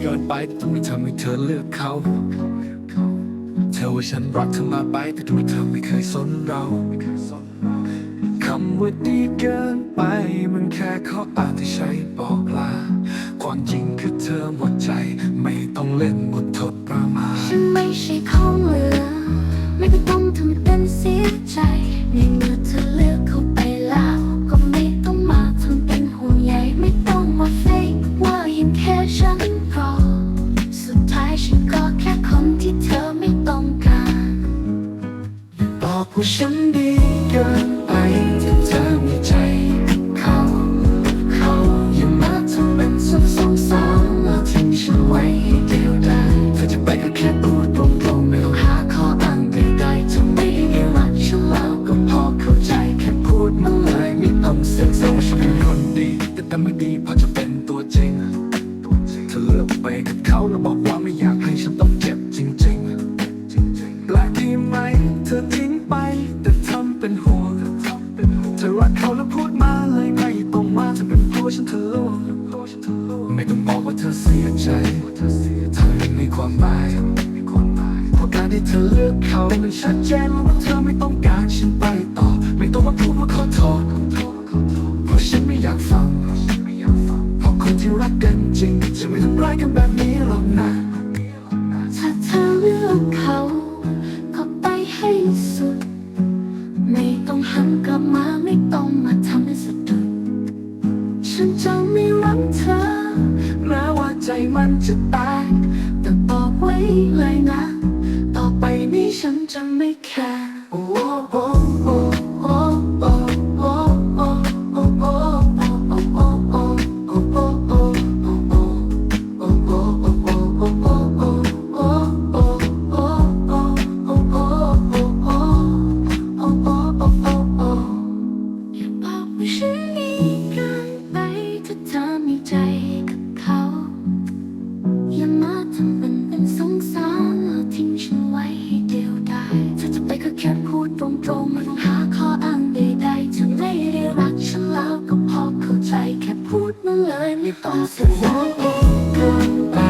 เกินไปแต่ต้องทำให้เธอเลือกเขา เธอว่าฉันรักเธอมาไปแต่ดูเธอไม่เคยสนเราคำว่าดีเกินไปมันแค่ข้ออ้างที่ใช้บอกลาความจริงคือเธอหมดใจไม่ต้องเล่นบมทน ว่าฉันดีเกินไปที่เธอมีใจเขา เขาอย่ามาทำเป็นซับซ้อนซ้อนแล้วทิ้งฉันไว้ให้เดียวดายเธอจะไปก็แค่พูดตรงๆไม่ต้องหาข้ออ้างใดๆถ้าไม่ได้รักฉันแล้วก็พอเข้าใจแค่พูดมาเลยไม่ต้องเสียใจว่าฉันเป็นคนดี แต่แต่ไม่ดีพราะจะเป็น การที่เธอเลือกเขามันชัดเจนว่าเธอไม่ต้องการฉันไปต่อ ไม่ต้องมาพูดว่าขอโทษเพราะฉันไม่อยากฟังเพราะคนที่รักกันจริงจะไม่ทำร้ายกันแบบนี้หรอกนะถ้าเธอเลือกเขาก็ไปให้สุด ไม่ต้องหันกลับมาไม่ต้องมาทำให้สะดุดฉันจะไม่รักเธอแม้ว่าใจมันจะตาย doesn't make care. ตรงมันหาข้ออ้างใดๆจะไม่ได้รักฉันแล้วก็พอเข้าใจแค่พูดมาเลยไม่ต้องสนอเกินไป